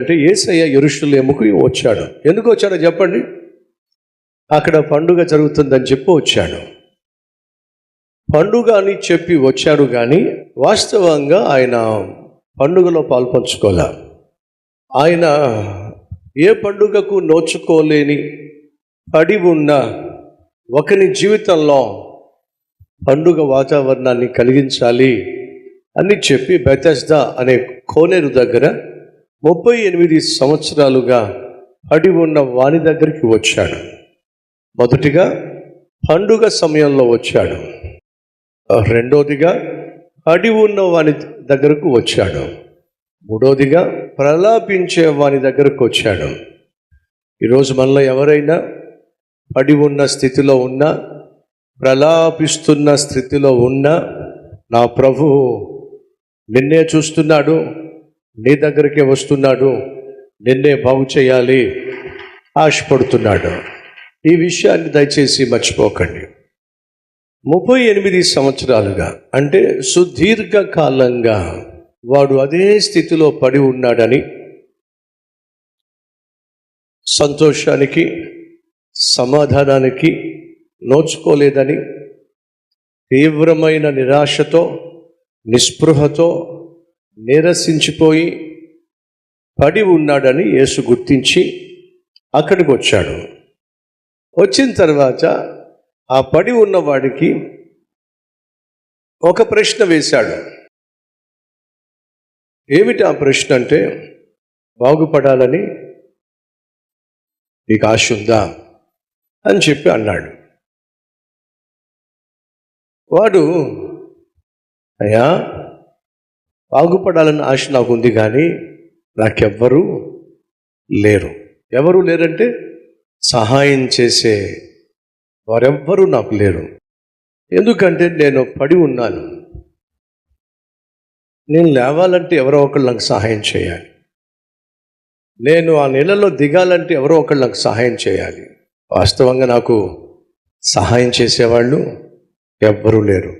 అంటే ఏసయ్య ఎరుషులేముకు వచ్చాడు. ఎందుకు వచ్చాడో చెప్పండి? అక్కడ పండుగ జరుగుతుందని చెప్పి వచ్చాడు. పండుగ అని చెప్పి వచ్చాడు కానీ వాస్తవంగా ఆయన పండుగలో పాల్పంచుకోలే. ఆయన ఏ పండుగకు నోచుకోలేని పడి ఉన్న ఒకని జీవితంలో పండుగ వాతావరణాన్ని కలిగించాలి అని చెప్పి బెతస్దా అనే కోనేరు దగ్గర ముప్పై ఎనిమిది సంవత్సరాలుగా పడి ఉన్న వాని దగ్గరికి వచ్చాడు. మొదటిగా పండుగ సమయంలో వచ్చాడు. రెండోదిగా పడి ఉన్న వాని దగ్గరకు వచ్చాడు. మూడోదిగా ప్రలాపించే వాని దగ్గరకు వచ్చాడు. ఈరోజు మనలో ఎవరైనా పడి ఉన్న స్థితిలో ఉన్నా ప్రలాపిస్తున్న స్థితిలో ఉన్నా నా ప్రభు నిన్నే చూస్తున్నాడు నీ దగ్గరికే వస్తున్నాడు. నిన్నే బాగు చేయాలి. ఆశపడుతున్నాడు. ఈ విషయాన్ని దయచేసి మర్చిపోకండి. ముప్పై ఎనిమిది సంవత్సరాలుగా అంటే సుదీర్ఘ కాలంగా వాడు అదే స్థితిలో పడి ఉన్నాడని సంతోషానికి సమాధానానికి నోచుకోలేదని తీవ్రమైన నిరాశతో నిస్పృహతో నీరసించిపోయి పడి ఉన్నాడని యేసు గుర్తించి అక్కడికి వచ్చాడు. వచ్చిన తర్వాత ఆ పడి ఉన్నవాడికి ఒక ప్రశ్న వేశాడు. ఏమిటి ఆ ప్రశ్న అంటే బాగుపడాలని నీకు ఆశ ఉందా? అని చెప్పి అన్నాడు. వాడు అయ్యా బాగుపడాలని ఆశ నాకు ఉంది కానీ నాకెవ్వరూ లేరు. ఎవరు లేరంటే సహాయం చేసే వారెవ్వరూ నాకు లేరు. ఎందుకంటే నేను పడి ఉన్నాను. నేను లేవాలంటే ఎవరో ఒకళ్ళు నాకు సహాయం చేయాలి. నేను ఆ నెలలో దిగాలంటే ఎవరో ఒకళ్ళు నాకు సహాయం చేయాలి. వాస్తవంగా నాకు సహాయం చేసేవాళ్ళు ఎవ్వరూ లేరు.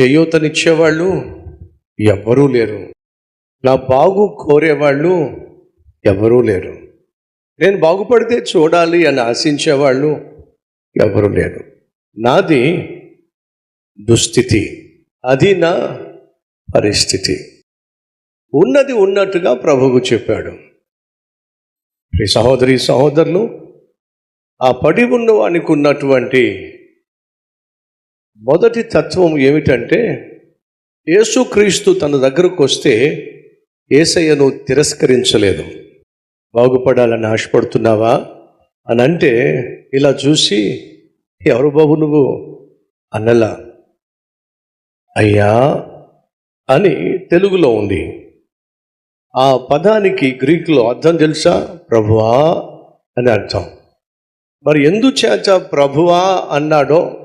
చేయూతనిచ్చేవాళ్ళు ఎవ్వరూ లేరు. నా బాగు కోరేవాళ్ళు ఎవరూ లేరు. నేను బాగుపడితే చూడాలి అని ఆశించేవాళ్ళు ఎవరు లేరు. నాది దుస్థితి అది నా పరిస్థితి. ఉన్నది ఉన్నట్టుగా ప్రభువు చెప్పాడు. ఈ సహోదరి సహోదరులు ఆ పడి ఉన్నవానికి ఉన్నటువంటి మొదటి తత్వం ఏమిటంటే యేసుక్రీస్తు తన దగ్గరకు వస్తే ఏసయ్యను తిరస్కరించలేదు. బాగుపడాలని ఆశపడుతున్నావా? అని అంటే ఇలా చూసి ఎవరు బాబు నువ్వు? అన్నలా అయ్యా అని తెలుగులో ఉంది. ఆ పదానికి గ్రీకులో అర్థం తెలుసా? ప్రభువా అని అర్థం. మరి ఎందుచేత ప్రభువా అన్నాడో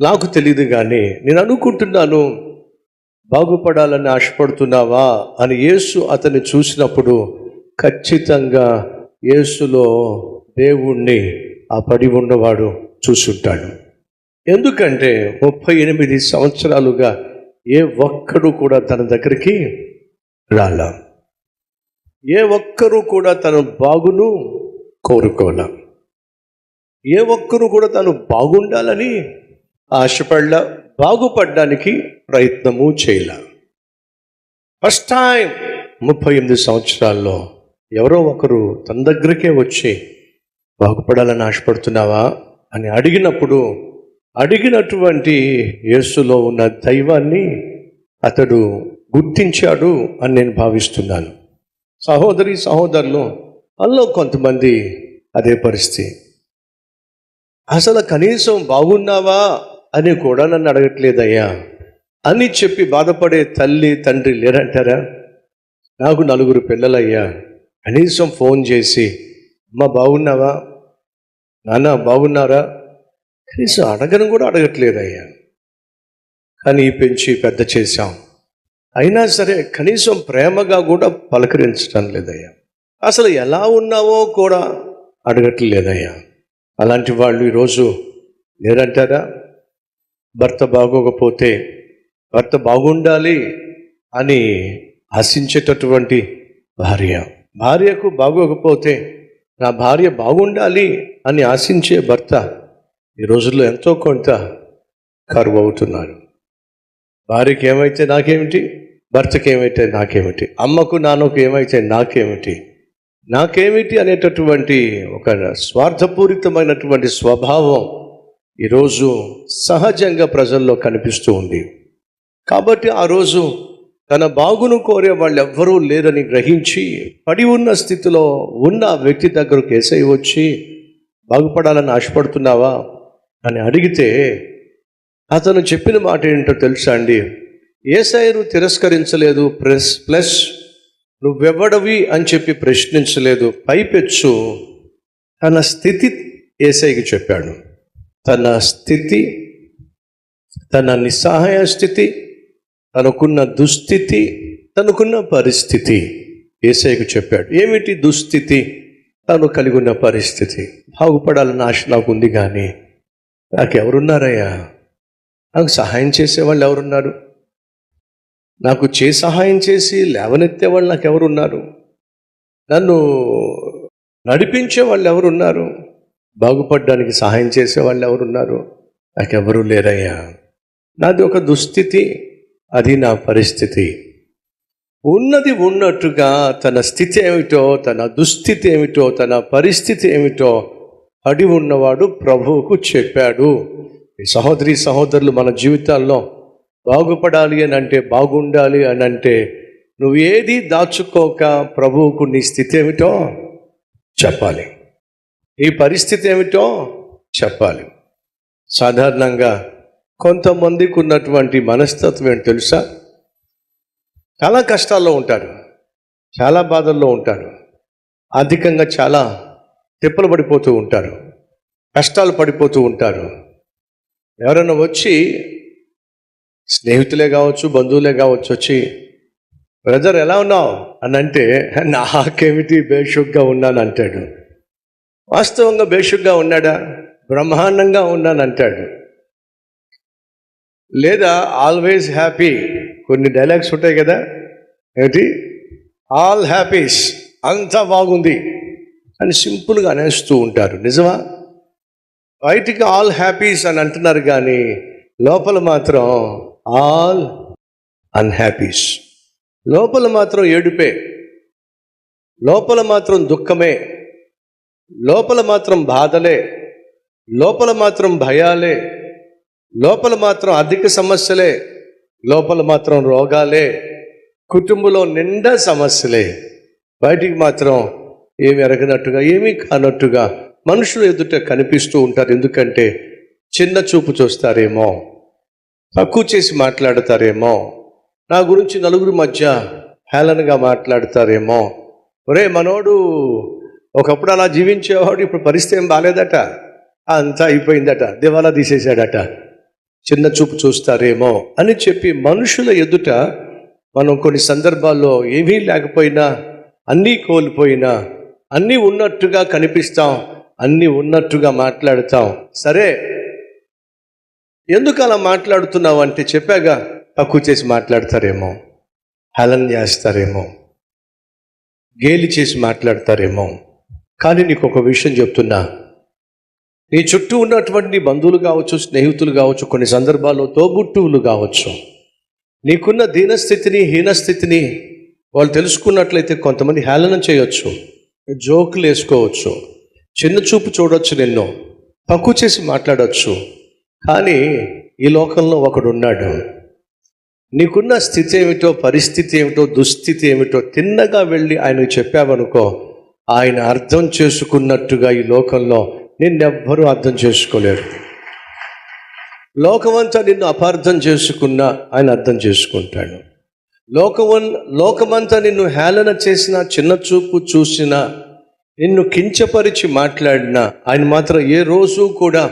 నాకు తెలియదు కానీ నేను అనుకుంటున్నాను బాగుపడాలని ఆశపడుతున్నావా అని యేసు అతన్ని చూసినప్పుడు ఖచ్చితంగా యేసులో దేవుణ్ణి ఆ పడి ఉన్నవాడు చూసుంటాడు. ఎందుకంటే ముప్పై ఎనిమిది సంవత్సరాలుగా ఏ ఒక్కడు కూడా తన దగ్గరికి రాల. ఏ ఒక్కరూ కూడా తను బాగును కోరుకోలే. ఏ ఒక్కరూ కూడా తను బాగుండాలని ఆశపడ్ల బాగుపడడానికి ప్రయత్నము చేయలే. ఫస్ట్ టైం ముప్పై ఎనిమిది సంవత్సరాల్లో ఎవరో ఒకరు తన దగ్గరికే వచ్చి బాగుపడాలని ఆశపడుతున్నావా? అని అడిగినప్పుడు అడిగినటువంటి యేసులో ఉన్న దైవాన్ని అతడు గుర్తించాడు అని నేను భావిస్తున్నాను. సహోదరి సహోదరులు అందులో కొంతమంది అదే పరిస్థితి. అసలు కనీసం బాగున్నావా? అని కూడా నన్ను అడగట్లేదయ్యా. అని చెప్పి బాధపడే తల్లి తండ్రి లేరంటారా? నాకు నలుగురు పిల్లలయ్యా. కనీసం ఫోన్ చేసి అమ్మ బాగున్నావా? నాన్న బాగున్నారా? కనీసం అడగను కూడా అడగట్లేదయ్యా. కానీ పెంచి పెద్ద చేశాం. అయినా సరే కనీసం ప్రేమగా కూడా పలకరించడం లేదయ్యా. అసలు ఎలా ఉన్నావో కూడా అడగట్లేదయ్యా. అలాంటి వాళ్ళు ఈరోజు లేరంటారా? భర్త బాగోకపోతే భర్త బాగుండాలి అని ఆశించేటటువంటి భార్య. భార్యకు బాగోకపోతే నా భార్య బాగుండాలి అని ఆశించే భర్త ఈ రోజుల్లో ఎంతో కొంత కరువు అవుతున్నారు భార్యకి ఏమైతే నాకేమిటి? భర్తకి ఏమైతే నాకేమిటి? అమ్మకు నాన్నకు ఏమైతే నాకేమిటి? నాకేమిటి అనేటటువంటి ఒక స్వార్థపూరితమైనటువంటి స్వభావం ఈరోజు సహజంగా ప్రజల్లో కనిపిస్తూ ఉంది. కాబట్టి ఆ రోజు తన బాగును కోరే వాళ్ళు ఎవ్వరూ లేరని గ్రహించి పడి ఉన్న స్థితిలో ఉన్న వ్యక్తి దగ్గరకు ఏసై వచ్చి బాగుపడాలని ఆశపడుతున్నావా? అని అడిగితే అతను చెప్పిన మాట ఏంటో తెలుసా అండి? ఏసైను తిరస్కరించలేదు ప్లస్ ప్లస్ నువ్వెవ్వడవి అని చెప్పి ప్రశ్నించలేదు. పైపెచ్చు. తన స్థితి ఏసైకి చెప్పాడు. తన స్థితి తన నిస్సహాయ స్థితి తనకున్న దుస్థితి తనకున్న పరిస్థితి. ఏసైకు చెప్పాడు ఏమిటి దుస్థితి? తను కలిగి ఉన్న పరిస్థితి. బాగుపడాలన్న ఆశ నాకు ఉంది కానీ నాకెవరున్నారయ్యా? నాకు సహాయం చేసేవాళ్ళు ఎవరున్నారు? నాకు చే సహాయం చేసి లేవనెత్తే వాళ్ళు నాకు ఎవరున్నారు నన్ను నడిపించే వాళ్ళు ఎవరున్నారు? బాగుపడడానికి సహాయం చేసే వాళ్ళు ఎవరున్నారు? నాకెవరూ లేరయ్యా. నాది ఒక దుస్థితి అది నా పరిస్థితి. ఉన్నది ఉన్నట్టుగా తన స్థితి ఏమిటో తన దుస్థితి ఏమిటో తన పరిస్థితి ఏమిటో అడి ఉన్నవాడు ప్రభువుకు చెప్పాడు. సహోదరి సహోదరులు మన జీవితాల్లో బాగుపడాలి అని అంటే బాగుండాలి అని అంటే నువ్వు ఏది దాచుకోక ప్రభువుకు నీ స్థితి ఏమిటో చెప్పాలి. ఈ పరిస్థితి ఏమిటో చెప్పాలి. సాధారణంగా కొంతమందికి ఉన్నటువంటి మనస్తత్వం ఏంటి తెలుసా? చాలా కష్టాల్లో ఉంటారు చాలా బాధల్లో ఉంటారు ఆర్థికంగా చాలా తిప్పలు పడిపోతూ ఉంటారు కష్టాలు పడిపోతూ ఉంటారు. ఎవరైనా వచ్చి స్నేహితులే కావచ్చు బంధువులే కావచ్చు వచ్చి బ్రదర్ ఎలా ఉన్నావు? అని అంటే నాకేమిటి బేషుగ్గా ఉన్నాను అంటాడు వాస్తవంగా బేషుగ్గా ఉన్నాడా? బ్రహ్మాండంగా ఉన్నానంటాడు లేదా ఆల్వేస్ హ్యాపీ కొన్ని డైలాగ్స్ ఉంటాయి కదా. ఏమిటి? ఆల్ హ్యాపీస్ అంతా బాగుంది అని సింపుల్గా అనేస్తూ ఉంటారు. నిజమా? బయటికి ఆల్ హ్యాపీస్ అని అంటున్నారు కానీ లోపల మాత్రం ఆల్ అన్హ్యాపీస్ లోపల మాత్రం ఏడుపే. లోపల మాత్రం దుఃఖమే. లోపల మాత్రం బాధలే లోపల మాత్రం భయాలే లోపల మాత్రం అధిక సమస్యలే లోపల మాత్రం రోగాలే కుటుంబంలో నిండా సమస్యలే. బయటికి మాత్రం ఏమి ఎరగనట్టుగా ఏమీ కానట్టుగా మనుషులు ఎదుట కనిపిస్తూ ఉంటారు. ఎందుకంటే చిన్న చూపు చూస్తారేమో తక్కువ చేసి మాట్లాడతారేమో నా గురించి నలుగురి మధ్య హేళనగా మాట్లాడతారేమో. ఒరే మనోడు ఒకప్పుడు అలా జీవించేవాడు ఇప్పుడు పరిస్థితి ఏం బాగాలేదట అంతా అయిపోయిందట. దివాలా తీసేశాడట. చిన్న చూపు చూస్తారేమో అని చెప్పి మనుషుల ఎదుట మనం కొన్ని సందర్భాల్లో ఏమీ లేకపోయినా అన్నీ కోల్పోయినా అన్నీ ఉన్నట్టుగా కనిపిస్తాం అన్నీ ఉన్నట్టుగా మాట్లాడతాం. సరే ఎందుకు అలా మాట్లాడుతున్నావు అంటే చెప్పాగా తక్కువ చేసి మాట్లాడతారేమో హలం చేస్తారేమో గేలి చేసి మాట్లాడతారేమో. కానీ నీకు ఒక విషయం చెప్తున్నా. నీ చుట్టూ ఉన్నటువంటి నీ బంధువులు కావచ్చు స్నేహితులు కావచ్చు కొన్ని సందర్భాల్లో తోబుట్టువులు కావచ్చు. నీకున్న దీనస్థితిని హీనస్థితిని వాళ్ళు తెలుసుకున్నట్లయితే కొంతమంది హేళన చేయొచ్చు జోకులు వేసుకోవచ్చు చిన్న చూపు చూడొచ్చు నిన్ను తక్కువ చేసి మాట్లాడవచ్చు కానీ ఈ లోకంలో ఒకడు ఉన్నాడు. నీకున్న స్థితి ఏమిటో పరిస్థితి ఏమిటో దుస్థితి ఏమిటో తిన్నగా వెళ్ళి ఆయనకు చెప్పావనుకో ఆయన అర్థం చేసుకున్నట్టుగా ఈ లోకంలో నిన్నెవ్వరూ అర్థం చేసుకోలేరు. లోకమంతా నిన్ను అపార్థం చేసుకున్నా ఆయన అర్థం చేసుకుంటాడు. లోకవన్ లోకమంతా నిన్ను హేళన చేసిన చిన్న చూపు చూసిన నిన్ను కించపరిచి మాట్లాడినా ఆయన మాత్రం ఏ రోజు కూడా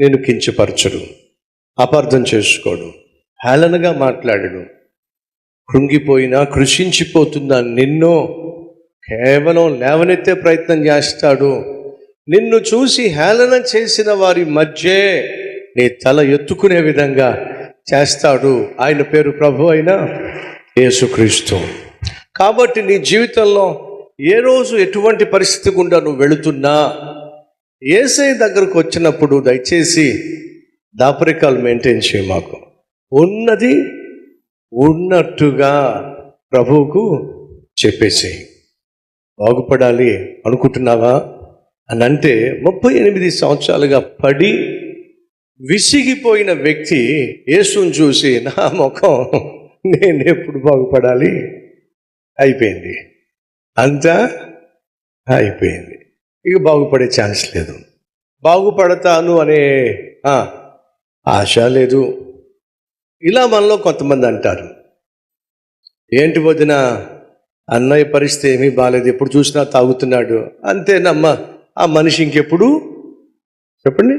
నేను కించపరచడు. అపార్థం చేసుకోడు. హేళనగా మాట్లాడడు. కృంగిపోయినా కృషించిపోతున్నా నిన్నో కేవలం లేవనెత్తే ప్రయత్నం చేస్తాడు. నిన్ను చూసి హేళన చేసిన వారి మధ్యే నీ తల ఎత్తుకునే విధంగా చేస్తాడు. ఆయన పేరు ప్రభు అయిన యేసుక్రీస్తు. కాబట్టి నీ జీవితంలో ఏ రోజు ఎటువంటి పరిస్థితి గుండా నువ్వు వెళుతున్నా ఏసై దగ్గరకు వచ్చినప్పుడు దయచేసి దాపరికాలు మెయింటైన్ చేయి మాకు. ఉన్నది ఉన్నట్టుగా ప్రభువుకు చెప్పేసేయి. బాగుపడాలి అనుకుంటున్నావా? అని అంటే ముప్పై ఎనిమిది సంవత్సరాలుగా పడి విసిగిపోయిన వ్యక్తి యేసుని చూసి నా ముఖం నేను ఎప్పుడు బాగుపడాలి? అయిపోయింది. అంతా అయిపోయింది. ఇక బాగుపడే ఛాన్స్ లేదు. బాగుపడతాను అనే ఆశ లేదు. ఇలా మనలో కొంతమంది అంటారు. ఏంటి వదిన? అన్నయ్య పరిస్థితి ఏమీ బాగాలేదు ఎప్పుడు చూసినా తాగుతున్నాడు. అంతేనమ్మా ఆ మనిషి ఇంకెప్పుడు? చెప్పండి.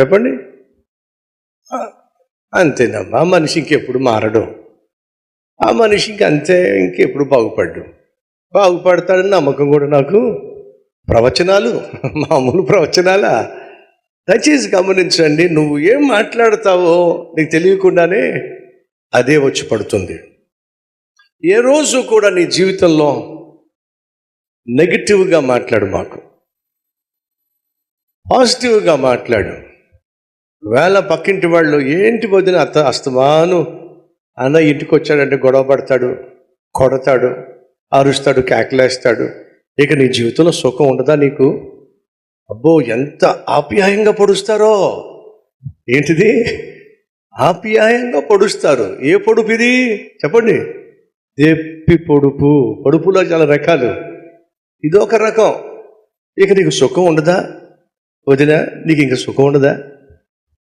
చెప్పండి. అంతేనమ్మా ఆ మనిషి ఇంకెప్పుడు మారడు. ఆ మనిషి ఇంక అంతే ఇంకెప్పుడు బాగుపడ్డు. బాగుపడతాడని నమ్మకం కూడా నాకు. ప్రవచనాలు మామూలు ప్రవచనాలా? దయచేసి గమనించండి. నువ్వు ఏం మాట్లాడతావో నీకు తెలియకుండానే అదే వచ్చి పడుతుంది. ఏ రోజు కూడా నీ జీవితంలో నెగిటివ్గా మాట్లాడు మాకు. పాజిటివ్గా మాట్లాడు. వేళ పక్కింటి వాళ్ళు ఏంటి వదిన అత్త అస్తమాను? అన్న ఇంటికి వచ్చాడంటే గొడవ పడతాడు కొడతాడు అరుస్తాడు కేకలేస్తాడు. ఇక నీ జీవితంలో సుఖం ఉండదా నీకు? అబ్బో ఎంత ఆప్యాయంగా పొడుస్తారో! ఏంటిది? ఆప్యాయంగా పొడుస్తారు. ఏ పొడుపు ఇది? చెప్పండి. దెప్పి పొడుపు. పొడుపులో చాలా రకాలు. ఇదొక రకం. ఇక నీకు సుఖం ఉండదా? వదినా నీకు ఇంకా సుఖం ఉండదా?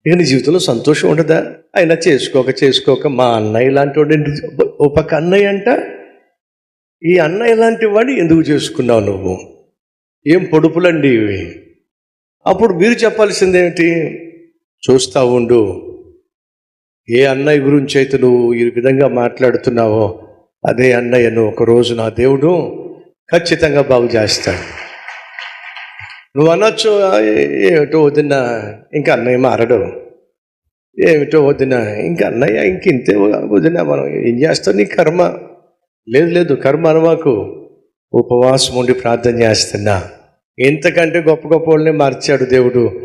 ఇక నీ జీవితంలో సంతోషం ఉండదా? అయినా చేసుకోక చేసుకోక మా అన్నయ్య ఇలాంటి వాడు ఎందుకు- ఓ పక్క అన్నయ్య అంట. ఈ అన్నయ్య లాంటి వాడిని ఎందుకు చేసుకున్నావు నువ్వు? ఏం పొడుపులండి ఇవి? అప్పుడు మీరు చెప్పాల్సిందేమిటి? చూస్తా ఉండు. ఏ అన్నయ్య గురించి అయితే నువ్వు ఈ విధంగా మాట్లాడుతున్నావో అదే అన్నయ్యను ఒకరోజు నా దేవుడు ఖచ్చితంగా బాగు చేస్తాడు. నువ్వు అనొచ్చు ఏమిటో వదిన ఇంకా అన్నయ్య మారడు. ఏమిటో వదిన ఇంకా అన్నయ్య ఇంక ఇంతే వదిన మనం ఏం చేస్తావు నీ కర్మ. లేదు లేదు కర్మ అనవాకు ఉపవాసం ఉండి ప్రార్థన చేస్తున్నా. ఇంతకంటే గొప్ప గొప్ప వాళ్ళని మార్చాడు దేవుడు.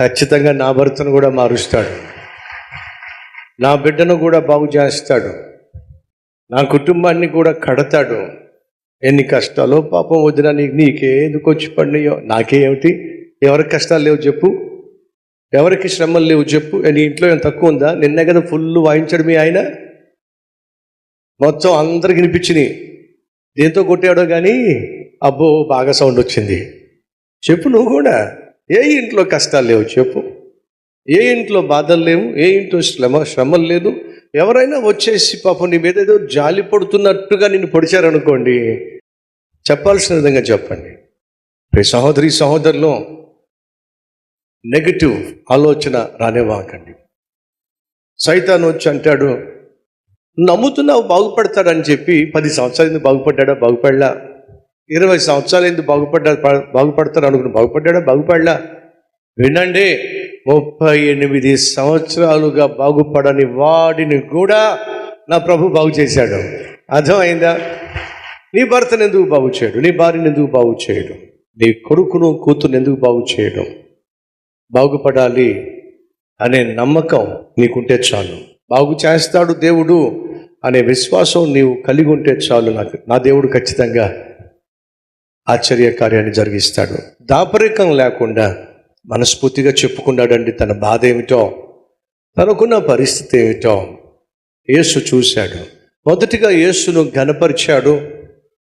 ఖచ్చితంగా నా భర్తను కూడా మారుస్తాడు. నా బిడ్డను కూడా బాగు చేస్తాడు. నా కుటుంబాన్ని కూడా కడతాడు. ఎన్ని కష్టాలు పాపం వదిన నీకు నీకే ఎందుకు వచ్చి పడినాయో? నాకే ఏమిటి? ఎవరికి కష్టాలు లేవు చెప్పు. ఎవరికి శ్రమలు లేవు చెప్పు. నీ ఇంట్లో ఏం తక్కువ ఉందా? నిన్నే కదా ఫుల్ వాయించాడు మీ ఆయన. మొత్తం అందరికి వినిపించినాయి. దేంతో కొట్టాడో కానీ అబ్బో బాగా సౌండ్ వచ్చింది. చెప్పు నువ్వు కూడా. ఏ ఇంట్లో కష్టాలు లేవు చెప్పు. ఏ ఇంట్లో బాధలు లేవు? ఏ ఇంట్లో శ్రమ శ్రమలు లేదు? ఎవరైనా వచ్చేసి పాపం నీ మీద ఏదో జాలి పడుతున్నట్టుగా నిన్ను పొడిచారనుకోండి చెప్పాల్సిన విధంగా చెప్పండి. సహోదరి సహోదరులు నెగటివ్ ఆలోచన రానివ్వకండి. సైతాన్ వచ్చి అంటాడు నమ్ముతున్నావు బాగుపడతాడని చెప్పి పది సంవత్సరాలు బాగుపడ్డా బాగుపడలా. ఇరవై సంవత్సరాలు ఎందుకు బాగుపడ్డా? బాగుపడతాడు అనుకుని బాగుపడ్డా బాగుపడలా. వినండి ముప్పై ఎనిమిది సంవత్సరాలుగా బాగుపడని వాడిని కూడా నా ప్రభు బాగు చేశాడు. అర్థమైందా? నీ భర్తను ఎందుకు బాగు చేయడు? నీ భార్యను ఎందుకు బాగు చేయడు? నీ కొడుకును కూతురు ఎందుకు బాగు చేయడం? బాగుపడాలి అనే నమ్మకం నీకుంటే చాలు. బాగు చేస్తాడు దేవుడు అనే విశ్వాసం నీవు కలిగి ఉంటే చాలు. నాకు నా దేవుడు ఖచ్చితంగా ఆశ్చర్య కార్యాన్ని జరిగిస్తాడు. దాపరికం లేకుండా మనస్ఫూర్తిగా చెప్పుకున్నాడండి. తన బాధ ఏమిటో తనకున్న పరిస్థితి ఏమిటో యేసు చూశాడు. మొదటిగా యేసును ఘనపరిచాడు.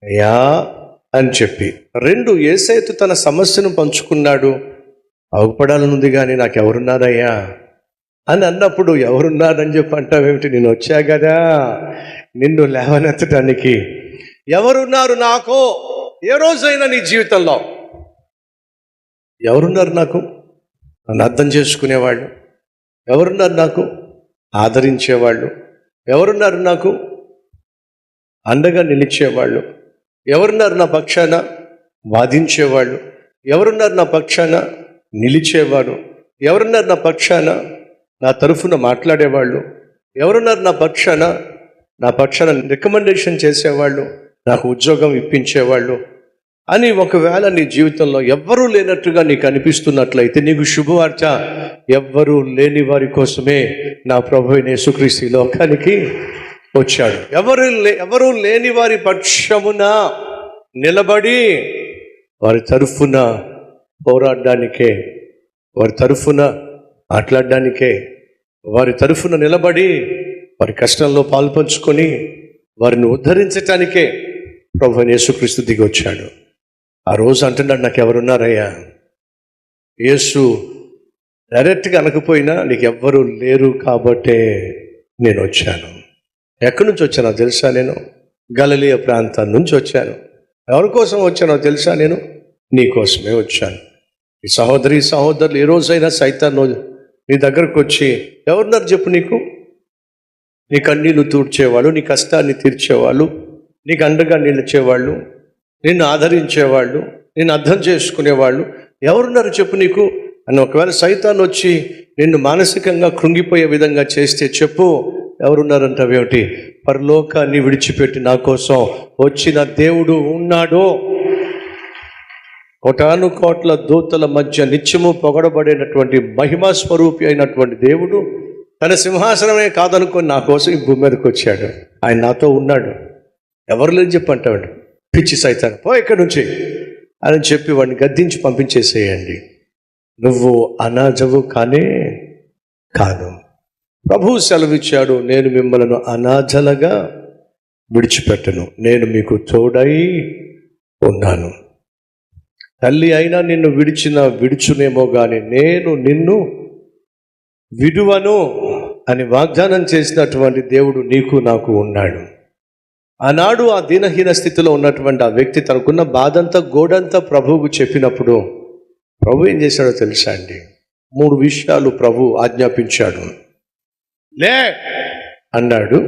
అయ్యా అని చెప్పి. రెండు ఏసైతు తన సమస్యను పంచుకున్నాడు. అవపడాలనుంది కానీ నాకు ఎవరున్నారయ్యా అని అన్నప్పుడు ఎవరున్నారని చెప్పి అంటావేమిటి? నేను వచ్చా కదా నిన్ను లేవనెత్తడానికి ఎవరున్నారు నాకు? ఏ రోజైనా నీ జీవితంలో ఎవరున్నారు నాకు? నన్ను అర్థం చేసుకునేవాళ్ళు. ఎవరున్నారు నాకు? ఆదరించేవాళ్ళు. ఎవరున్నారు నాకు? అండగా నిలిచేవాళ్ళు. ఎవరున్నారు నా పక్షాన? వాదించేవాళ్ళు. ఎవరున్నారు నా పక్షాన? నిలిచేవాడు ఎవరున్నారు నా పక్షాన? నా తరఫున మాట్లాడేవాళ్ళు. ఎవరున్నారు నా పక్షాన? నా పక్షాన రికమెండేషన్ చేసేవాళ్ళు. నాకు ఉద్యోగం ఇప్పించేవాళ్ళు. అని ఒకవేళ నీ జీవితంలో ఎవ్వరూ లేనట్టుగా నీకు అనిపిస్తున్నట్లయితే నీకు శుభవార్త ఎవ్వరూ లేని వారి కోసమే నా ప్రభు యేసుక్రీస్తు లోకానికి వచ్చాడు. ఎవరు లే ఎవరు లేని వారి పక్షమున నిలబడి వారి తరఫున పోరాడడానికే వారి తరఫున మాట్లాడడానికే వారి తరఫున నిలబడి వారి కష్టంలో పాల్పంచుకొని వారిని ఉద్ధరించటానికే ప్రభు యేసుక్రీస్తు దిగి వచ్చాడు. ఆ రోజు అంటున్నాడు నాకు ఎవరున్నారయ్యా యేసు డైరెక్ట్గా అనకపోయినా నీకు ఎవ్వరూ లేరు కాబట్టే నేను వచ్చాను ఎక్కడి నుంచి వచ్చానో తెలుసా నేను? గలలియ ప్రాంతం నుంచి వచ్చాను. ఎవరి కోసం వచ్చానో తెలుసా నేను? నీ కోసమే వచ్చాను. ఈ సహోదరి సహోదరులు ఏ రోజైనా సైతాన్ నీ దగ్గరకు వచ్చి ఎవరున్నారు చెప్పు నీకు? నీ కన్నీళ్ళు తూడ్చేవాళ్ళు నీ కష్టాన్ని తీర్చేవాళ్ళు నీకు అండగా నిలిచేవాళ్ళు నిన్ను ఆదరించేవాళ్ళు నిన్ను అర్థం చేసుకునేవాళ్ళు ఎవరున్నారు చెప్పు నీకు? అని ఒకవేళ సైతాన్ని వచ్చి నిన్ను మానసికంగా కృంగిపోయే విధంగా చేస్తే చెప్పు ఎవరున్నారంటావేమిటి పరలోకాన్ని విడిచిపెట్టి నా కోసం వచ్చిన దేవుడు ఉన్నాడో. కోటాను కోట్ల దూతల మధ్య నిత్యము పొగడబడేటటువంటి మహిమా స్వరూపి అయినటువంటి దేవుడు తన సింహాసనమే కాదనుకొని నా కోసం ఈ భూమి మీదకి వచ్చాడు. ఆయన నాతో ఉన్నాడు. ఎవరు లేని చెప్పంటాడు? పిచ్చి సైతాను. పో ఇక్కడి నుంచి. అని చెప్పి వాడిని గద్దించి పంపించేసేయండి. నువ్వు అనాజవు కానే కాదు ప్రభువు సెలవిచ్చాడు నేను మిమ్మలను అనాథలుగా విడిచిపెట్టను. నేను మీకు తోడై ఉన్నాను. తల్లి అయినా నిన్ను విడిచిన విడుచునేమో కానీ నేను నిన్ను విడువను అని వాగ్దానం చేసినటువంటి దేవుడు నీకు నాకు ఉన్నాడు. ఆనాడు ఆ దీనహీన స్థితిలో ఉన్నటువంటి ఆ వ్యక్తి తనకున్న బాధంతా గోడంతా ప్రభువుకు చెప్పినప్పుడు ప్రభు ఏం చేశాడో తెలుసా అండి? మూడు విషయాలు ప్రభు ఆజ్ఞాపించాడు. లే! అన్నాడు.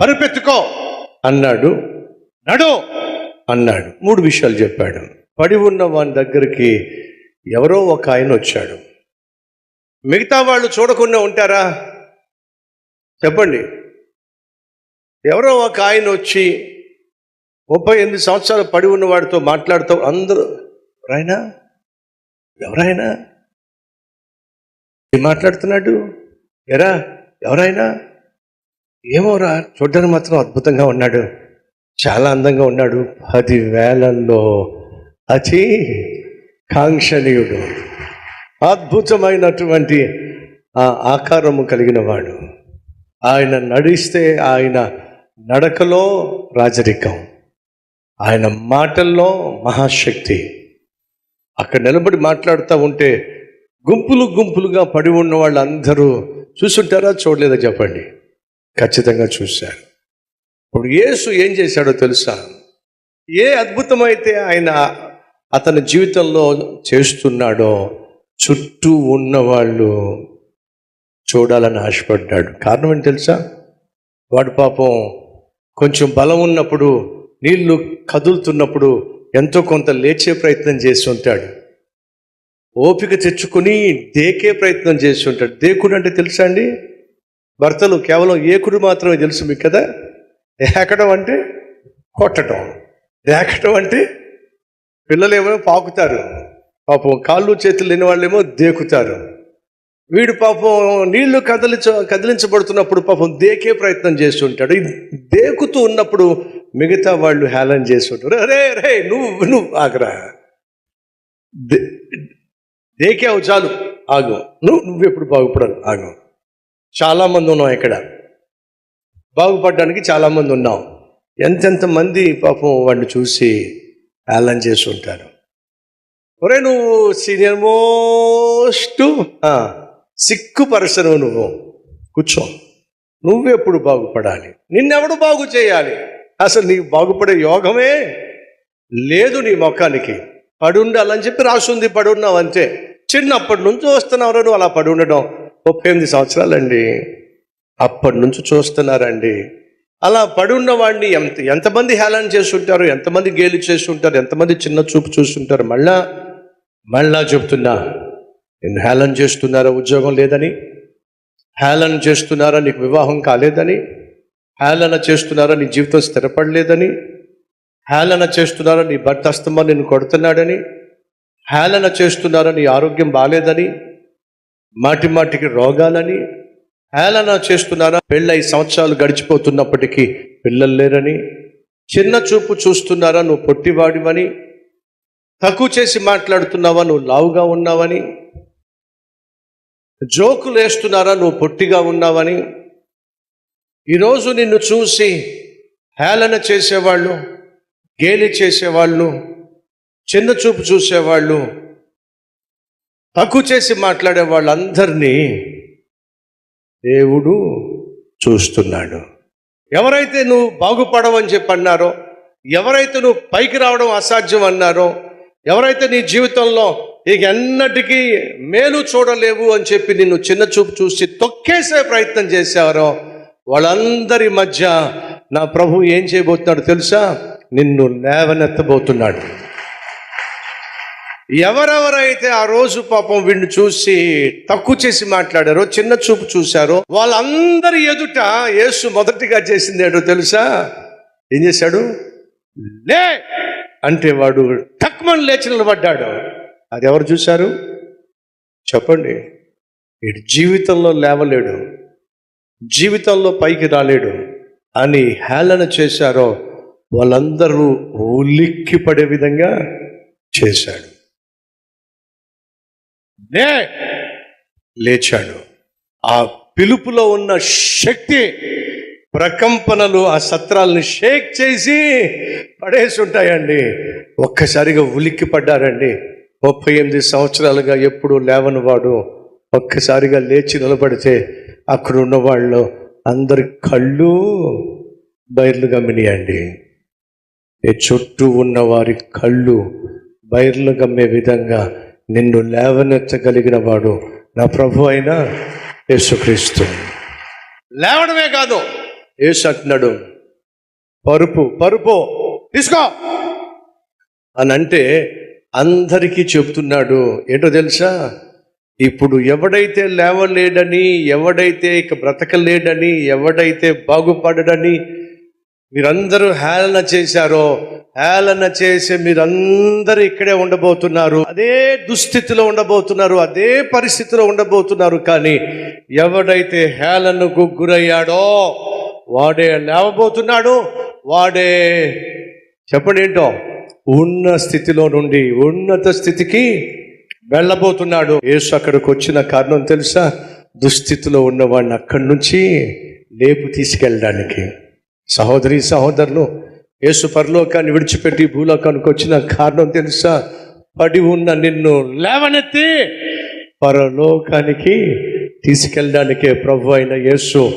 పరుపెత్తుకో! అన్నాడు. నడు! అన్నాడు. మూడు విషయాలు చెప్పాడు. పడి ఉన్న వాని దగ్గరికి ఎవరో ఒక ఆయన వచ్చాడు. మిగతా వాళ్ళు చూడకుండా ఉంటారా? చెప్పండి. ఎవరో ఒక ఆయన వచ్చి ముప్పై ఎనిమిది సంవత్సరాలు పడి ఉన్న వాడితో మాట్లాడుతూ అందరూ ఎవరైనా? ఎవరైనా? ఏం మాట్లాడుతున్నాడు? ఎరా ఎవరైనా? ఏమోరా చూడ్డానికి మాత్రం అద్భుతంగా ఉన్నాడు. చాలా అందంగా ఉన్నాడు. పది వేలల్లో అతి కాంక్షణీయుడు. అద్భుతమైనటువంటి ఆ ఆకారము కలిగిన వాడు. ఆయన నడిస్తే ఆయన నడకలో రాజరికం. ఆయన మాటల్లో మహాశక్తి. అక్కడ నిలబడి మాట్లాడుతూ ఉంటే గుంపులు గుంపులుగా పడి ఉన్న వాళ్ళందరూ చూసుంటారా చూడలేదా చెప్పండి. ఖచ్చితంగా చూశారు. ఇప్పుడు యేసు ఏం చేశాడో తెలుసా? ఏ అద్భుతమైతే ఆయన అతని జీవితంలో చేస్తున్నాడో చుట్టూ ఉన్నవాళ్ళు చూడాలని ఆశపడ్డాడు. కారణం ఏంటి తెలుసా? వాడు పాపం కొంచెం బలం ఉన్నప్పుడు నీళ్ళు కదులుతున్నప్పుడు ఎంతో కొంత లేచే ప్రయత్నం చేసి ఉంటాడు. ఓపిక తెచ్చుకొని దేకే ప్రయత్నం చేసి ఉంటాడు. దేకుడు అంటే తెలుసా అండి? భర్తలు కేవలం ఏకుడు మాత్రమే తెలుసు మీకు కదా? ఏకడం అంటే కొట్టడం దేకడం అంటే పిల్లలు ఏమో పాకుతారు. పాపం కాళ్ళు చేతులు లేని వాళ్ళేమో దేకుతారు. వీడు పాపం నీళ్ళు కదిలించ కదిలించబడుతున్నప్పుడు పాపం దేకే ప్రయత్నం చేస్తుంటాడు. ఉంటాడు దేకుతూ ఉన్నప్పుడు మిగతా వాళ్ళు హేళన చేస్తుంటారు. రే రే నువ్వు నువ్వు ఆగరా. దే- దేకావు చాలు ఆగు. నువ్వు నువ్వు ఎప్పుడు బాగుపడాలి ఆగు. చాలామంది ఉన్నాం ఇక్కడ. బాగుపడడానికి చాలామంది ఉన్నాం. ఎంతెంత మంది పాపం వాడిని చూసి హేళన చేస్తుంటారు. ఉంటారు ఒరే నువ్వు సీనియర్ మోస్ట్ సిక్కుపరచను నువ్వు. కూర్చో. నువ్వెప్పుడు బాగుపడాలి? నిన్నెవడు బాగు చేయాలి? అసలు నీకు బాగుపడే యోగమే లేదు నీ ముఖానికి. పడుండాలని చెప్పి రాసుంది పడున్నావు అంతే. చిన్నప్పటి నుంచి వస్తున్నావు నువ్వు అలా పడి ఉండడం ముప్పై ఎనిమిది సంవత్సరాలండి. అప్పటి నుంచి చూస్తున్నారండి. అలా పడి వాడిని ఎంత ఎంతమంది హేళన చేస్తుంటారు ఎంతమంది గేలి చేస్తుంటారు ఎంతమంది చిన్న చూపు చూస్తుంటారు మళ్ళా మళ్ళా చెప్తున్నా. నేను హేళన చేస్తున్నారా ఉద్యోగం లేదని? హేళన చేస్తున్నారా నీకు వివాహం కాలేదని? హేళన చేస్తున్నారా నీ జీవితం స్థిరపడలేదని? హేళన చేస్తున్నారా నీ భర్త అస్తమా నిన్ను కొడుతున్నాడని? హేళన చేస్తున్నారా నీ ఆరోగ్యం బాగాలేదని మాటి మాటికి రోగాలని? హేళన చేస్తున్నారా పెళ్ళై సంవత్సరాలు గడిచిపోతున్నప్పటికీ పిల్లలు లేరని? చిన్న చూపు చూస్తున్నారా నువ్వు పొట్టివాడివని? తక్కువ చేసి మాట్లాడుతున్నావా నువ్వు లావుగా ఉన్నావని? జోకులు వేస్తున్నారా? నువ్వు పొట్టిగా ఉన్నావని. ఈరోజు నిన్ను చూసి హేళన చేసేవాళ్ళు గేలి చేసేవాళ్ళు చిన్న చూపు చూసేవాళ్ళు తక్కువ చేసి మాట్లాడే వాళ్ళందరినీ దేవుడు చూస్తున్నాడు. ఎవరైతే నువ్వు బాగుపడవని చెప్పి అన్నారో ఎవరైతే నువ్వు పైకి రావడం అసాధ్యం అన్నారో ఎవరైతే నీ జీవితంలో ఇక ఎన్నటికీ మేలు చూడలేవు అని చెప్పి నిన్ను చిన్న చూపు చూసి తొక్కేసే ప్రయత్నం చేశారో వాళ్ళందరి మధ్య నా ప్రభు ఏం చేయబోతున్నాడు తెలుసా? నిన్ను లేవనెత్తబోతున్నాడు. ఎవరెవరైతే ఆ రోజు పాపం వీడిని చూసి తక్కువ చేసి మాట్లాడారో చిన్న చూపు చూశారో వాళ్ళందరి ఎదుట యేసు మొదటిగా చేసింది ఏంటో తెలుసా? ఏం చేశాడు? లే! అంటే వాడు టక్మన్ లేచి నిలబడ్డాడు. అది ఎవరు చూశారు? చెప్పండి. వీడు జీవితంలో లేవలేడు. జీవితంలో పైకి రాలేడు. అని హేళన చేశారో వాళ్ళందరూ ఉలిక్కి పడే విధంగా చేశాడు. నే లేచాడు. ఆ పిలుపులో ఉన్న శక్తి ప్రకంపనలు ఆ సత్రాలను షేక్ చేసి పడేసి ఉంటాయండి. ఒక్కసారిగా ఉలిక్కి పడ్డారండి ముప్పై ఎనిమిది సంవత్సరాలుగా ఎప్పుడు లేవని వాడు ఒక్కసారిగా లేచి నిలబడితే అక్కడ ఉన్న వాళ్ళు అందరి కళ్ళు బయర్లు గమ్మినాయండి. ఈ చుట్టూ ఉన్న వారి కళ్ళు బయర్లు గమ్మే విధంగా నిన్ను లేవనెత్తగలిగిన వాడు నా ప్రభు అయిన యేసుక్రీస్తు. లేవడమే కాదు. యేసు అంటున్నాడు పరుపు పరుపు తీసుకో. అని అంటే అందరికీ చెప్తున్నాడు. ఏంటో తెలుసా? ఇప్పుడు ఎవడైతే లేవలేడని ఎవడైతే ఇక బ్రతకలేడని ఎవడైతే బాగుపడడని మీరందరూ హేళన చేశారో హేళన చేసి మీరందరూ ఇక్కడే ఉండబోతున్నారు. అదే దుస్థితిలో ఉండబోతున్నారు అదే పరిస్థితిలో ఉండబోతున్నారు. కానీ ఎవడైతే హేళనకు గురయ్యాడో వాడే లేవబోతున్నాడు. వాడే చెప్పండి ఏంటో? ఉన్న స్థితిలో నుండి ఉన్నత స్థితికి వెళ్ళబోతున్నాడు. యేసు అక్కడికి వచ్చిన కారణం తెలుసా? దుస్థితిలో ఉన్నవాడిని అక్కడి నుంచి లేపు తీసుకెళ్ళడానికి. సహోదరి సహోదరులు యేసు పరలోకాన్ని విడిచిపెట్టి భూలోకానికి వచ్చిన కారణం తెలుసా? పడి ఉన్న నిన్ను లేవనెత్తి పరలోకానికి తీసుకెళ్ళడానికే ప్రభు అయిన యేసు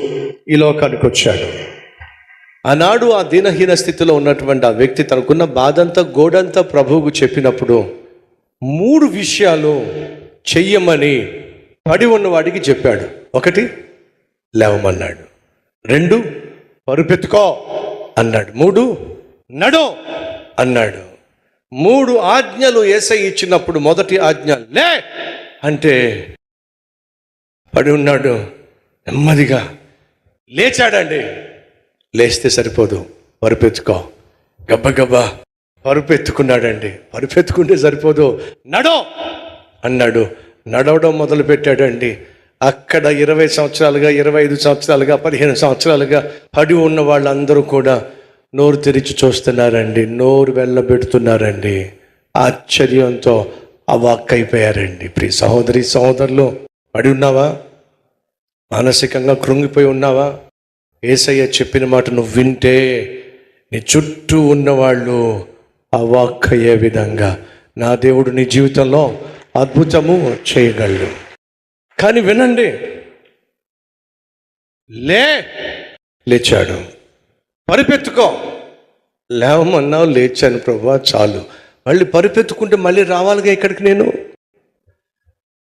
ఈ లోకానికి వచ్చాడు. ఆనాడు ఆ దీనహీన స్థితిలో ఉన్నటువంటి ఆ వ్యక్తి తనకున్న బాధంతా గోడంతా ప్రభువుకు చెప్పినప్పుడు మూడు విషయాలు చెయ్యమని పడి ఉన్నవాడికి చెప్పాడు. ఒకటి లేవమన్నాడు. రెండు పరుపెత్తుకో అన్నాడు. మూడు నడో అన్నాడు. మూడు ఆజ్ఞలు ఏసై ఇచ్చినప్పుడు మొదటి ఆజ్ఞ లే అంటే పడి ఉన్నాడు. నెమ్మదిగా లేచాడండి. లేస్తే సరిపోదు. పరుపెత్తుకో గబ్బగబ్బా పరుపెత్తుకున్నాడండి పరుపెత్తుకుంటే సరిపోదు. నడో! అన్నాడు. నడవడం మొదలుపెట్టాడండి. అక్కడ ఇరవై సంవత్సరాలుగా ఇరవై ఐదు సంవత్సరాలుగా పదిహేను సంవత్సరాలుగా పడి ఉన్న వాళ్ళందరూ కూడా నోరు తెరిచి చూస్తున్నారండి. నోరు వెళ్ళబెడుతున్నారండి. ఆశ్చర్యంతో అవాక్కైపోయారండి. ప్రియ సహోదరి సహోదరులు పడి ఉన్నావా? మానసికంగా కృంగిపోయి ఉన్నావా? ఏసయ్య చెప్పిన మాట నువ్వు వింటే నీ చుట్టూ ఉన్నవాళ్ళు అవాక్కయ్యే విధంగా నా దేవుడు నీ జీవితంలో అద్భుతము చేయగలడు. కానీ వినండి. లే లేచాడు. పరిపెత్తుకో. లేవమన్నావు లేచాను ప్రభా చాలు. మళ్ళీ పరిపెత్తుకుంటే మళ్ళీ రావాలిగా ఇక్కడికి నేను?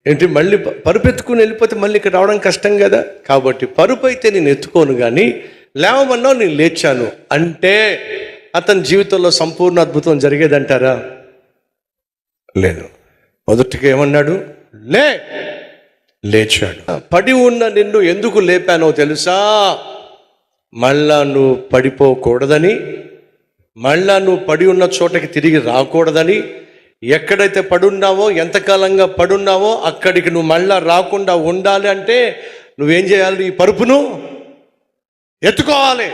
ఏంటి మళ్ళీ పరుపు పరుపెత్తుకుని వెళ్ళిపోతే మళ్ళీ ఇక్కడ రావడం కష్టం కదా? కాబట్టి పరుపు అయితే నేను ఎత్తుకోను కానీ లేవమన్నావు నేను లేచాను. అంటే అతని జీవితంలో సంపూర్ణ అద్భుతం జరిగేదంటారా? లేదు. మొదటిగా ఏమన్నాడు? లే! లేచాడు. పడి ఉన్న నిన్ను ఎందుకు లేపానో తెలుసా? మళ్ళా నువ్వు పడిపోకూడదని మళ్ళా నువ్వు పడి ఉన్న చోటకి తిరిగి రాకూడదని ఎక్కడైతే పడున్నావో ఎంతకాలంగా పడున్నావో అక్కడికి నువ్వు మళ్ళా రాకుండా ఉండాలి అంటే నువ్వేం చేయాలి ఈ పరుపును? ఎత్తుకోవాలి.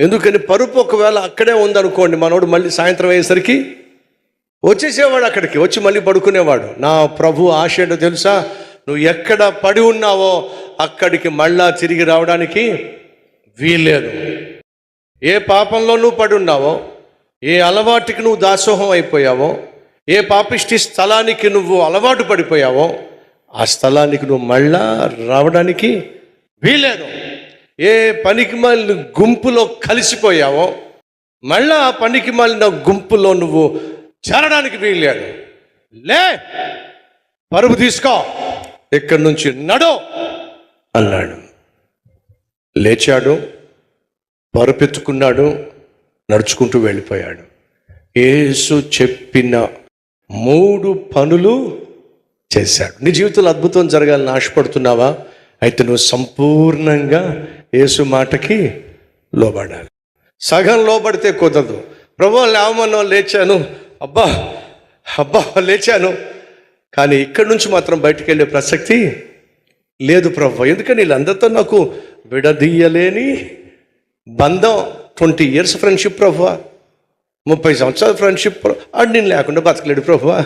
ఎందుకని పరుపు ఒకవేళ అక్కడే ఉందనుకోండి మనోడు మళ్ళీ సాయంత్రం అయ్యేసరికి వచ్చేసేవాడు అక్కడికి వచ్చి మళ్ళీ పడుకునేవాడు. నా ప్రభు ఆశ ఏంటో తెలుసా? నువ్వు ఎక్కడ పడి ఉన్నావో అక్కడికి మళ్ళా తిరిగి రావడానికి వీల్లేదు. ఏ పాపంలో నువ్వు పడి ఉన్నావో ఏ అలవాటుకి నువ్వు దాసోహం అయిపోయావో ఏ పాపిష్టి స్థలానికి నువ్వు అలవాటు పడిపోయావో ఆ స్థలానికి నువ్వు మళ్ళా రావడానికి వీలేదు ఏ పనికి మాలిన గుంపులో కలిసిపోయావో మళ్ళా ఆ పనికి మాలిన గుంపులో నువ్వు చేరడానికి వీలేదు లే పరుపు తీసుకో ఇక్కడి నుంచి నడో అన్నాడు. లేచాడు పరుపెత్తుకున్నాడు నడుచుకుంటూ వెళ్ళిపోయాడు. యేసు చెప్పిన మూడు పనులు చేశాడు. నీ జీవితంలో అద్భుతం జరగాలని ఆశపడుతున్నావా అయితే నువ్వు సంపూర్ణంగా యేసు మాటకి లోబడాలి. సగం లోబడితే కుదరదు. ప్రభు లేవమన్నో లేచాను. అబ్బా అబ్బా లేచాను. కానీ ఇక్కడి నుంచి మాత్రం బయటికి వెళ్ళే ప్రసక్తి లేదు ప్రభు. ఎందుకని వీళ్ళందరితో నాకు విడదీయలేని బంధం ట్వంటీ ఇయర్స్ ఫ్రెండ్షిప్ ప్రభువా. ముప్పై సంవత్సరాల ఫ్రెండ్షిప్ అది నేను లేకుండా బతకలేడు ప్రభువా.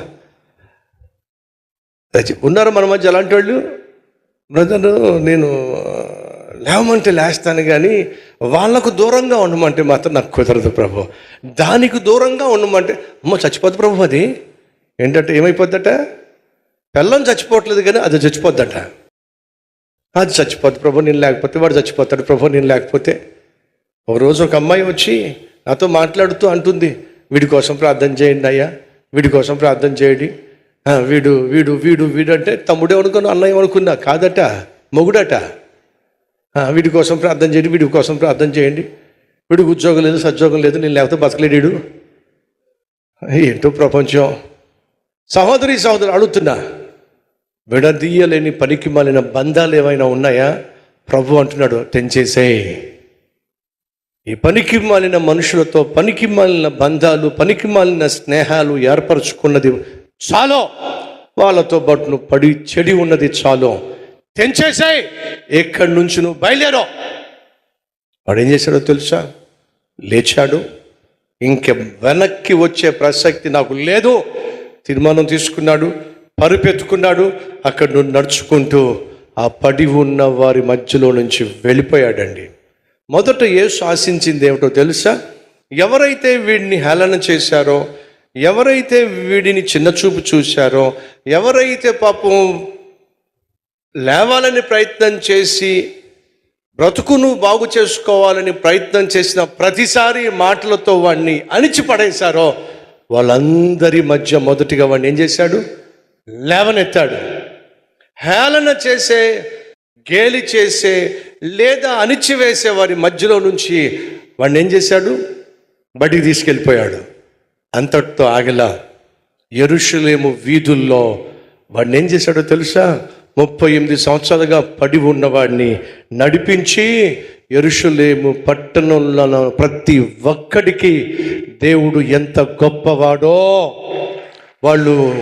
ఉన్నారు మన మధ్య అలాంటి వాళ్ళు? బ్రదర్ నేను లేవమంటే లేస్తాను కానీ వాళ్ళకు దూరంగా ఉండమంటే మాత్రం నాకు కుదరదు ప్రభు దానికి దూరంగా ఉండమంటే అమ్మ చచ్చిపోద్ది ప్రభు అది. ఏంటంటే ఏమైపోద్దట? పిల్లం చచ్చిపోవట్లేదు కానీ అది చచ్చిపోద్దట. అది చచ్చిపోద్ది ప్రభు నేను లేకపోతే వాడు చచ్చిపోతాడు ప్రభు నేను లేకపోతే. ఒక రోజు ఒక అమ్మాయి వచ్చి నాతో మాట్లాడుతూ అంటుంది వీడి కోసం ప్రార్థన చేయండి అయ్యా వీడి కోసం ప్రార్థన చేయండి. వీడు వీడు వీడు వీడు అంటే తమ్ముడే అనుకున్నా అన్నయ్య అనుకున్నా కాదట మొగుడట. వీడి కోసం ప్రార్థన చేయండి వీడి కోసం ప్రార్థన చేయండి. వీడికి ఉద్యోగం లేదు సద్యోగం లేదు నేను లేకపోతే బతకలేడు ఏంటో ప్రపంచం. సహోదరి సహోదరు అడుగుతున్నా విడదీయలేని పనికి మాలిన బంధాలు ఏమైనా ఉన్నాయా? ప్రభు అంటున్నాడు తెంచేసేయ్. ఈ పనికి మాలిన మనుషులతో పనికి మాలిన బంధాలు పనికి మాలిన స్నేహాలు ఏర్పరచుకున్నది చాలో. వాళ్ళతో పాటు నువ్వు పడి చెడి ఉన్నది చాలు. తెంచేసాయి! ఎక్కడి నుంచి నువ్వు బయలుదేరో? వాడు ఏం చేశాడో తెలుసా? లేచాడు. ఇంక వెనక్కి వచ్చే ప్రసక్తి నాకు లేదు. తీర్మానం తీసుకున్నాడు పరుపెత్తుకున్నాడు అక్కడ నుండి నడుచుకుంటూ ఆ పడి ఉన్న వారి మధ్యలో నుంచి వెళ్ళిపోయాడండి. మొదట యేసు ఆశించింది ఏమిటో తెలుసా? ఎవరైతే వీడిని హేళన చేశారో ఎవరైతే వీడిని చిన్నచూపు చూశారో ఎవరైతే పాపం లేవాలని ప్రయత్నం చేసి బ్రతుకును బాగు చేసుకోవాలని ప్రయత్నం చేసిన ప్రతిసారి మాటలతో వాడిని అణిచి పడేశారో వాళ్ళందరి మధ్య మొదటిగా వాడిని ఏం చేశాడు? లేవనెత్తాడు. హేళన చేసే గేలి చేసే లేదా అణిచివేసే వారి మధ్యలో నుంచి వాడిని ఏం చేశాడు? బడికి తీసుకెళ్ళిపోయాడు. అంతటితో ఆగలా. ఎరుషులేము వీధుల్లో వాడిని ఏం చేశాడో తెలుసా? ముప్పై ఎనిమిది సంవత్సరాలుగా పడి ఉన్నవాడిని నడిపించి ఎరుషులేము పట్టణంలో ప్రతి ఒక్కడికి దేవుడు ఎంత గొప్పవాడో వాళ్ళు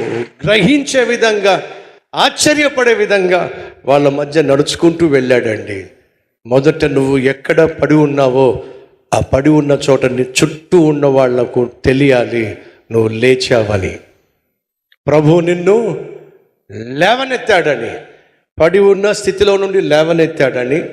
గ్రహించే విధంగా ఆశ్చర్యపడే విధంగా వాళ్ళ మధ్య నడుచుకుంటూ వెళ్ళాడండి. మొదట నువ్వు ఎక్కడ పడి ఉన్నావో ఆ పడి ఉన్న చోట చుట్టూ ఉన్న వాళ్ళకు తెలియాలి. నువ్వు లేచావని. ప్రభు నిన్ను లేవనెత్తాడని. పడి ఉన్న స్థితిలో నుండి లేవనెత్తాడని.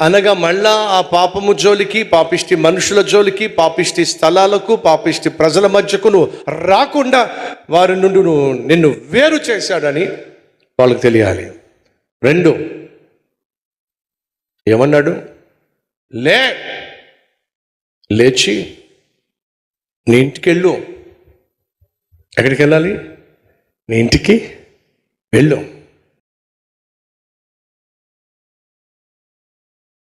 అనగా మళ్ళా ఆ పాపము జోలికి పాపిష్టి మనుషుల జోలికి పాపిష్టి స్థలాలకు పాపిష్టి ప్రజల మధ్యకు నువ్వు రాకుండా వారి నుండి నువ్వు నిన్ను వేరు చేశాడని వాళ్ళకు తెలియాలి. రెండు ఏమన్నాడు? లే లేచి నీ ఇంటికి వెళ్ళు ఎక్కడికి వెళ్ళాలి నీ ఇంటికి వెళ్ళు.